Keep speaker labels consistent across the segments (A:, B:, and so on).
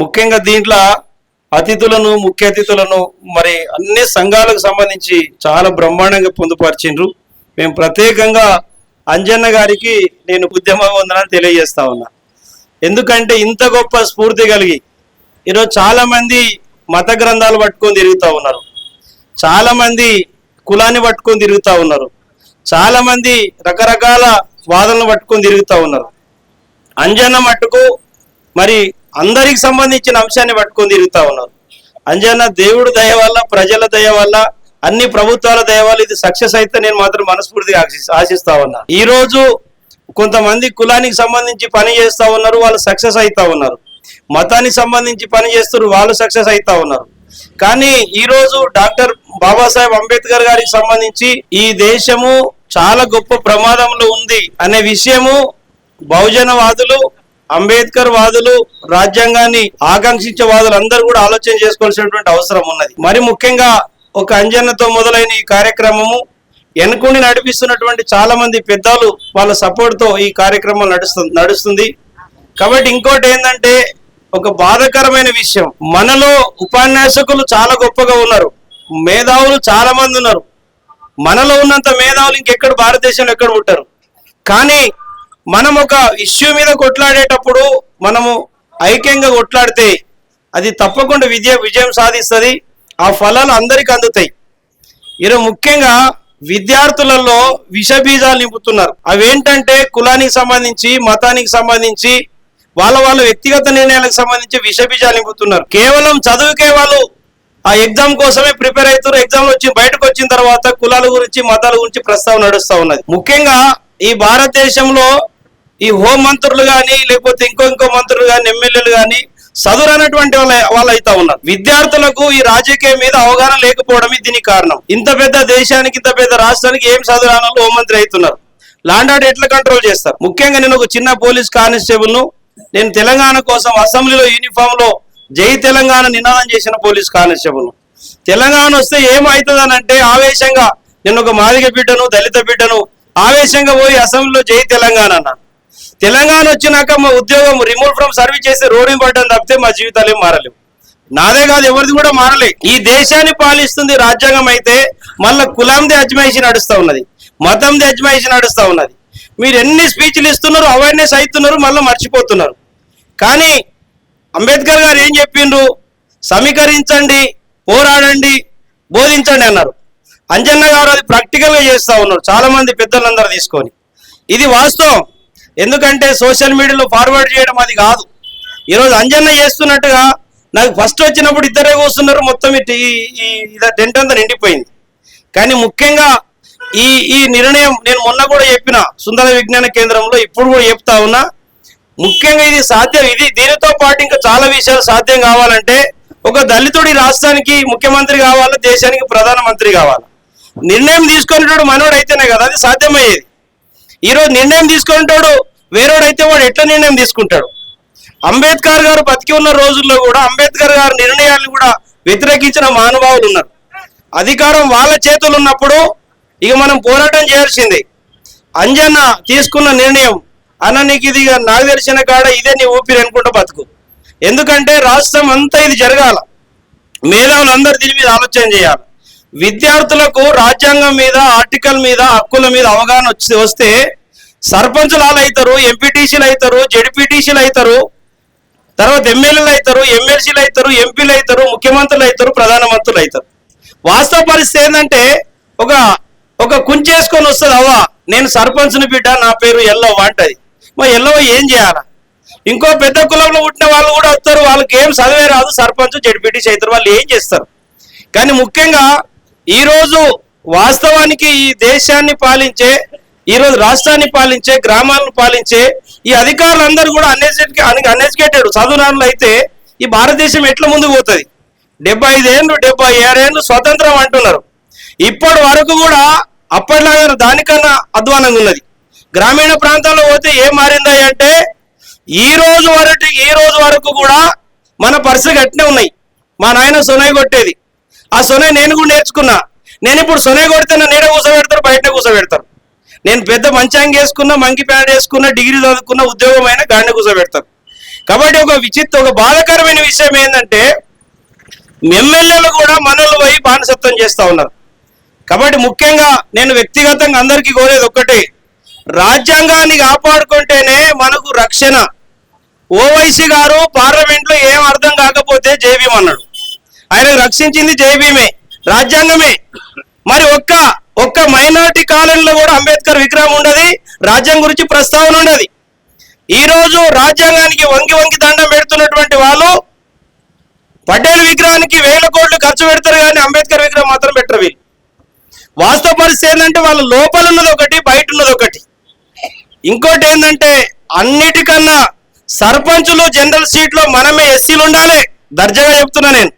A: ముఖ్యంగా దీంట్లో అతిథులను ముఖ్య అతిథులను మరి అన్ని సంఘాలకు సంబంధించి చాలా బ్రహ్మాండంగా పొందుపరిచిండ్రు. మేము ప్రత్యేకంగా అంజన్న గారికి నేను ఉద్యమ వందనని తెలియజేస్తా ఉన్నా. ఎందుకంటే ఇంత గొప్ప స్ఫూర్తి కలిగి ఈరోజు చాలా మంది మత గ్రంథాలు పట్టుకొని తిరుగుతూ ఉన్నారు. చాలా మంది కులాన్ని పట్టుకొని తిరుగుతూ ఉన్నారు. చాలా మంది రకరకాల వాదనలు పట్టుకొని తిరుగుతూ ఉన్నారు. అంజన్న మట్టుకు మరి అందరికి సంబంధించిన అంశాన్ని పట్టుకొని తిరుగుతా ఉన్నారు. అంజన దేవుడు దయ వల్ల ప్రజల దయ వల్ల అన్ని ప్రభుత్వాల దయ వల్ల ఇది సక్సెస్ అయితే నేను మాత్రం మనస్ఫూర్తిగా ఆశి- ఆశిస్తా ఉన్నా. ఈ రోజు కొంతమంది కులానికి సంబంధించి పని చేస్తా ఉన్నారు వాళ్ళు సక్సెస్ అవుతా ఉన్నారు. మతానికి సంబంధించి పని చేస్తున్నారు వాళ్ళు సక్సెస్ అవుతా ఉన్నారు. కానీ ఈ రోజు డాక్టర్ బాబాసాహెబ్ అంబేద్కర్ గారికి సంబంధించి ఈ దేశము చాలా గొప్ప ప్రమాదంలో ఉంది అనే విషయము బహుజనవాదులు అంబేద్కర్ వాదులు రాజ్యాంగాన్ని ఆకాంక్షించే వాదులు అందరూ కూడా ఆలోచన చేసుకోవాల్సినటువంటి అవసరం ఉన్నది. మరి ముఖ్యంగా ఒక అంజనతో మొదలైన ఈ కార్యక్రమము వెనుకుండి నడిపిస్తున్నటువంటి చాలా మంది పెద్దలు వాళ్ళ సపోర్ట్తో ఈ కార్యక్రమం నడుస్తుంది నడుస్తుంది. కాబట్టి ఇంకోటి ఏంటంటే ఒక బాధాకరమైన విషయం. మనలో ఉపన్యాసకులు చాలా గొప్పగా ఉన్నారు. మేధావులు చాలా మంది ఉన్నారు. మనలో ఉన్నంత మేధావులు ఇంకెక్కడ భారతదేశంలో ఎక్కడ ఉంటారు కానీ మనం ఒక ఇష్యూ మీద కొట్లాడేటప్పుడు మనము ఐక్యంగా కొట్లాడితే అది తప్పకుండా విజయ విజయం సాధిస్తుంది. ఆ ఫలాలు అందరికీ అందుతాయి. ఈరోజు ముఖ్యంగా విద్యార్థులలో విషబీజాలు నింపుతున్నారు. అవేంటంటే కులానికి సంబంధించి మతానికి సంబంధించి వాళ్ళ వాళ్ళ వ్యక్తిగత నిర్ణయాలకు సంబంధించి విషబీజాలు నింపుతున్నారు. కేవలం చదువుకే వాళ్ళు ఆ ఎగ్జామ్ కోసమే ప్రిపేర్ అవుతారు ఎగ్జామ్ వచ్చి బయటకు వచ్చిన తర్వాత కులాల గురించి మతాల గురించి ప్రస్తావన నడుస్తూ ఉన్నది. ముఖ్యంగా ఈ భారతదేశంలో ఈ హోం మంత్రులు కానీ లేకపోతే ఇంకో ఇంకో మంత్రులు కానీ ఎమ్మెల్యేలు కానీ చదువురన్నటువంటి వాళ్ళ వాళ్ళు అవుతా ఉన్నారు. విద్యార్థులకు ఈ రాజకీయం మీద అవగాహన లేకపోవడమే దీనికి కారణం. ఇంత పెద్ద దేశానికి ఇంత పెద్ద రాష్ట్రానికి ఏం చదువురానో హోంమంత్రి అవుతున్నారు? లాండ్ ఎట్లా కంట్రోల్ చేస్తారు? ముఖ్యంగా నేను ఒక చిన్న పోలీస్ కానిస్టేబుల్ను నేను తెలంగాణ కోసం అసెంబ్లీలో యూనిఫామ్లో జై తెలంగాణ నినాదం చేసిన పోలీస్ కానిస్టేబుల్ను తెలంగాణ వస్తే ఏమవుతుంది అంటే ఆవేశంగా నేను ఒక మాదిగ బిడ్డను దళిత బిడ్డను ఆవేశంగా పోయి అసెంబ్లీలో జై తెలంగాణ అన్నా. తెలంగాణ వచ్చినాక మా ఉద్యోగం రిమూవ్ ఫ్రమ్ సర్వీస్ చేసి రోడ్డు పడ్డం తప్పితే మా జీవితాలు ఏం మారలేవు. నాదే కాదు ఎవరిది కూడా మారలే. ఈ దేశాన్ని పాలిస్తుంది రాజ్యాంగం అయితే మళ్ళా కులాంది అజ్మాయిషి నడుస్తూ ఉన్నది మతంది అజ్మాయిషి నడుస్తూ ఉన్నది. మీరు ఎన్ని స్పీచ్లు ఇస్తున్నారు అవేర్నెస్ అవుతున్నారు మళ్ళీ మర్చిపోతున్నారు. కానీ అంబేద్కర్ గారు ఏం చెప్పిండ్రు? సమీకరించండి పోరాడండి బోధించండి అన్నారు. అంజన్న గారు అది ప్రాక్టికల్గా చేస్తూ ఉన్నారు చాలామంది పెద్దలందరూ తీసుకొని. ఇది వాస్తవం. ఎందుకంటే సోషల్ మీడియాలో ఫార్వర్డ్ చేయడం అది కాదు. ఈరోజు అంజన్న చేస్తున్నట్టుగా నాకు ఫస్ట్ వచ్చినప్పుడు ఇద్దరే కూస్తున్నారు మొత్తం ఇటు ఈ టెంట్ అంతా నిండిపోయింది. కానీ ముఖ్యంగా ఈ ఈ నిర్ణయం నేను మొన్న కూడా చెప్పిన సుందర విజ్ఞాన కేంద్రంలో ఇప్పుడు కూడా చెప్తా ఉన్నా ముఖ్యంగా ఇది సాధ్యం ఇది దీనితో పాటు ఇంకా చాలా విషయాలు సాధ్యం కావాలంటే ఒక దళితుడి రాష్ట్రానికి ముఖ్యమంత్రి కావాలా దేశానికి ప్రధానమంత్రి కావాలి? నిర్ణయం తీసుకునేటోడు మనోడు అయితేనే కదా అది సాధ్యమయ్యేది. ఈరోజు నిర్ణయం తీసుకుంటాడు. వేరేవాడైతే వాడు ఎట్లా నిర్ణయం తీసుకుంటాడు? అంబేద్కర్ గారు బతికి ఉన్న రోజుల్లో కూడా అంబేద్కర్ గారి నిర్ణయాన్ని కూడా వ్యతిరేకించిన మహానుభావులు ఉన్నారు. అధికారం వాళ్ళ చేతులు ఉన్నప్పుడు ఇక మనం పోరాటం చేయాల్సిందే. అంజన్న తీసుకున్న నిర్ణయం అన్న నీకు ఇది నాకు తెలిసిన కాడ ఇదే నీ ఊపిరి అనుకుంటూ బతుకు. ఎందుకంటే రాష్ట్రం అంతా ఇది జరగాల. మేధావులు అందరు దీని మీద ఆలోచన చేయాలి. విద్యార్థులకు రాజ్యాంగం మీద ఆర్టికల్ మీద హక్కుల మీద అవగాహన వచ్చి వస్తే సర్పంచులు వాళ్ళు అవుతారు ఎంపీటీసీలు అవుతారు జడ్పీటీసీలు అవుతారు తర్వాత ఎమ్మెల్యేలు అవుతారు ఎమ్మెల్సీలు అవుతారు ఎంపీలు అవుతారు ముఖ్యమంత్రులు అవుతారు ప్రధానమంత్రులు అవుతారు వాస్తవ పరిస్థితి ఏంటంటే ఒక ఒక కుంచేసుకొని వస్తుంది అవ్వ నేను సర్పంచ్ని బిడ్డ నా పేరు ఎల్లవ్వ అంటది. మరి ఎల్లవ్వ ఏం చేయాలా? ఇంకో పెద్ద కులంలో పుట్టిన వాళ్ళు కూడా వస్తారు వాళ్ళకి ఏం చదివే రాదు సర్పంచ్ జడ్పీటీసీ అవుతారు వాళ్ళు ఏం చేస్తారు? కానీ ముఖ్యంగా ఈరోజు వాస్తవానికి ఈ దేశాన్ని పాలించే ఈరోజు రాష్ట్రాన్ని పాలించే గ్రామాలను పాలించే ఈ అధికారులందరూ కూడా అన్ఎడ్యుకేటెడ్ అన్ఎడ్యుకేటెడ్ చదువునారులు అయితే ఈ భారతదేశం ఎట్లా ముందుకు పోతుంది? డెబ్బై ఐదేళ్ళు డెబ్బై ఏడేళ్ళు స్వతంత్రం అంటున్నారు. ఇప్పటి వరకు కూడా అప్పటిలాగా దానికన్నా అధ్వానంగా ఉన్నది. గ్రామీణ ప్రాంతాల్లో పోతే ఏం మారిందా అంటే ఈ రోజు వరకు ఈ రోజు వరకు కూడా మన పరిస్థితి అట్నే ఉన్నాయి. మా నాయన సునాయి కొట్టేది. ఆ సొనే నేను కూడా నేర్చుకున్నా. నేను ఇప్పుడు సొనే కొడితే నేడ కూర్చోబెడతారు బయట కూర్చోబెడతారు నేను పెద్ద మంచాంగి వేసుకున్నా మంకి ప్యాంట్ వేసుకున్నా డిగ్రీ చదువుకున్న ఉద్యోగం అయినా గాడిని కూర్చోబెడతారు కాబట్టి ఒక విచిత్ర ఒక బాధకరమైన విషయం ఏంటంటే ఎమ్మెల్యేలు కూడా మనలు పోయి బానిసత్వం చేస్తూ ఉన్నారు. కాబట్టి ముఖ్యంగా నేను వ్యక్తిగతంగా అందరికీ కోరేది ఒక్కటే రాజ్యాంగాన్ని కాపాడుకుంటేనే మనకు రక్షణ. ఓవైసీ గారు పార్లమెంట్లో ఏం అర్థం కాకపోతే జేబీ అన్నాడు. ఆయన రక్షించింది జేబీమే రాజ్యాంగమే. మరి ఒక్క ఒక్క మైనార్టీ కాలనీలో కూడా అంబేద్కర్ విగ్రహం ఉండదు రాజ్యాంగం గురించి ప్రస్తావన ఉండదు. ఈ రోజు రాజ్యాంగానికి వంగి వంగి దండం పెడుతున్నటువంటి వాళ్ళు పటేల్ విగ్రహానికి వేల కోట్లు ఖర్చు పెడతారు కానీ అంబేద్కర్ విగ్రహం మాత్రం పెట్టరు వీళ్ళు. వాస్తవ పరిస్థితి ఏంటంటే వాళ్ళ లోపల ఉన్నది ఒకటి బయట ఉన్నది ఒకటి. ఇంకోటి ఏంటంటే అన్నిటికన్నా సర్పంచులు జనరల్ సీట్లో మనమే ఎస్సీలు ఉండాలి. దర్జాగా చెప్తున్నా నేను.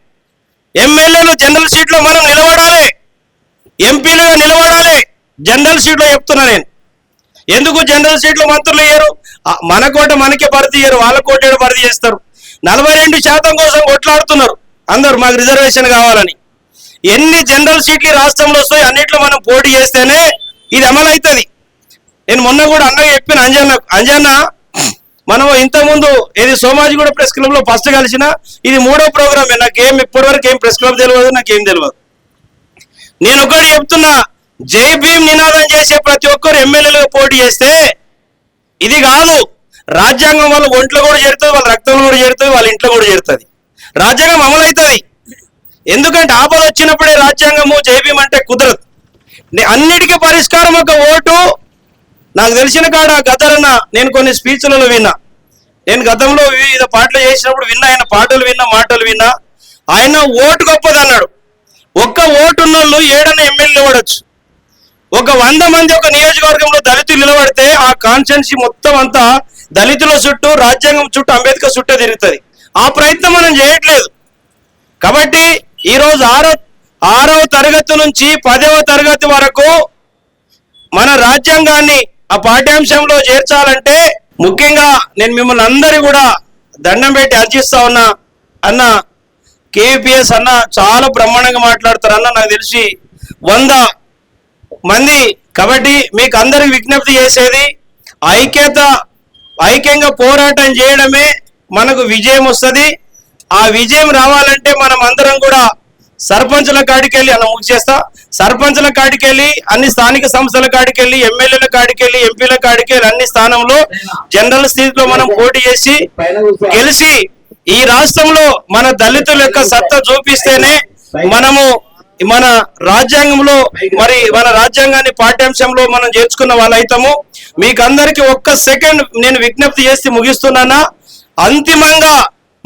A: ఎమ్మెల్యేలు జనరల్ సీట్లో మనం నిలబడాలి. ఎంపీలుగా నిలబడాలి. జనరల్ సీట్లో చెప్తున్నా నేను. ఎందుకు జనరల్ సీట్లు మంత్రులు ఇయ్యరు మన కోట మనకే భర్తీ ఇయ్యరు వాళ్ళ కోట భర్తీ చేస్తారు. నలభై రెండు శాతం కోసం కొట్లాడుతున్నారు. అందరు మాకు రిజర్వేషన్ కావాలని. ఎన్ని జనరల్ సీట్లు రాష్ట్రంలో వస్తాయి అన్నిట్లో మనం పోటీ చేస్తేనే ఇది అమలవుతుంది. నేను మొన్న కూడా అన్నగా చెప్పిన అంజన్న అంజన్న మనము ఇంతకుముందు ఇది సోమాజిగూడ ప్రెస్ క్లబ్లో ఫస్ట్ కలిసిన ఇది మూడో ప్రోగ్రామే నాకేం ఇప్పటివరకు ఏం ప్రెస్ క్లబ్ తెలియదు నాకేం తెలియదు నేను ఒకటి చెప్తున్నా జై భీమ్ నినాదం చేసే ప్రతి ఒక్కరు ఎమ్మెల్యేలు పోటీ చేస్తే ఇది కాదు. రాజ్యాంగం వాళ్ళ ఒంట్లో కూడా చేరుతుంది వాళ్ళ రక్తంలో కూడా చేరుతుంది వాళ్ళ ఇంట్లో కూడా చేరుతుంది. రాజ్యాంగం అమలవుతుంది. ఎందుకంటే ఆపద వచ్చినప్పుడే రాజ్యాంగము జైభీం అంటే కుదరదు. అన్నిటికీ పరిష్కారం ఒక ఓటు. నాకు తెలిసిన కాడ గదరన్న నేను కొన్ని స్పీచ్లలో విన్నా. నేను గతంలో వివిధ పాటలు చేసినప్పుడు విన్నా ఆయన పాటలు విన్నా మాటలు విన్నా ఆయన ఓటు గొప్పది అన్నాడు ఒక్క ఓటు ఉన్నోళ్ళు ఏడన్న ఎమ్మెల్యే నిలబడచ్చు. ఒక వంద మంది ఒక నియోజకవర్గంలో దళితులు నిలబడితే ఆ కాన్స్టెన్సీ మొత్తం అంతా దళితుల చుట్టూ రాజ్యాంగం చుట్టూ అంబేద్కర్ చుట్టూ తిరుగుతుంది. ఆ ప్రయత్నం మనం చేయట్లేదు. కాబట్టి ఈరోజు ఆరో ఆరవ తరగతి నుంచి పదవ తరగతి వరకు మన రాజ్యాంగాన్ని ఆ పాఠ్యాంశంలో చేర్చాలంటే ముఖ్యంగా నేను మిమ్మల్ని అందరి కూడా దండం పెట్టి అర్చిస్తా ఉన్నా. అన్న కేపీఎస్ అన్న చాలా బ్రహ్మాండంగా మాట్లాడతారు అన్న నాకు తెలిసి వంద మంది. కాబట్టి మీకు అందరికి విజ్ఞప్తి చేసేది ఐక్యత ఐక్యంగా పోరాటం చేయడమే మనకు విజయం వస్తుంది. ఆ విజయం రావాలంటే మనం అందరం కూడా సర్పంచుల అన్న అలా ముగిచేస్తా సర్పంచుల కాడికెళ్ళి అన్ని స్థానిక సంస్థల కాడికెళ్ళి ఎమ్మెల్యేల కాడికెళ్ళి ఎంపీల కాడికెళ్ళి అన్ని స్థానంలో జనరల్ స్థితిలో మనం పోటీ చేసి గెలిచి ఈ రాష్ట్రంలో మన దళితుల యొక్క సత్తా చూపిస్తేనే మనము మన రాజ్యాంగంలో మరి మన రాజ్యాంగాన్ని పాఠ్యాంశంలో మనం చేర్చుకున్న వాళ్ళైతాము. మీకు అందరికి ఒక్క సెకండ్ నేను విజ్ఞప్తి చేసి ముగిస్తున్నానా? అంతిమంగా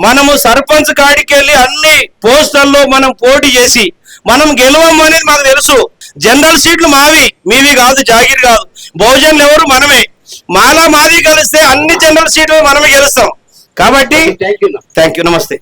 A: మనము సర్పంచ్ కాడికి వెళ్ళి అన్ని పోస్టర్లో మనం పోటీ చేసి మనం గెలవం అనేది మాకు తెలుసు. జనరల్ సీట్లు మావి మీవి కాదు జాగిర్ కాదు. బహుజన్లు ఎవరు మనమే. మాలా మాది కలిస్తే అన్ని జనరల్ సీట్లు మనమే గెలుస్తాం. కాబట్టి థ్యాంక్ యూ నమస్తే.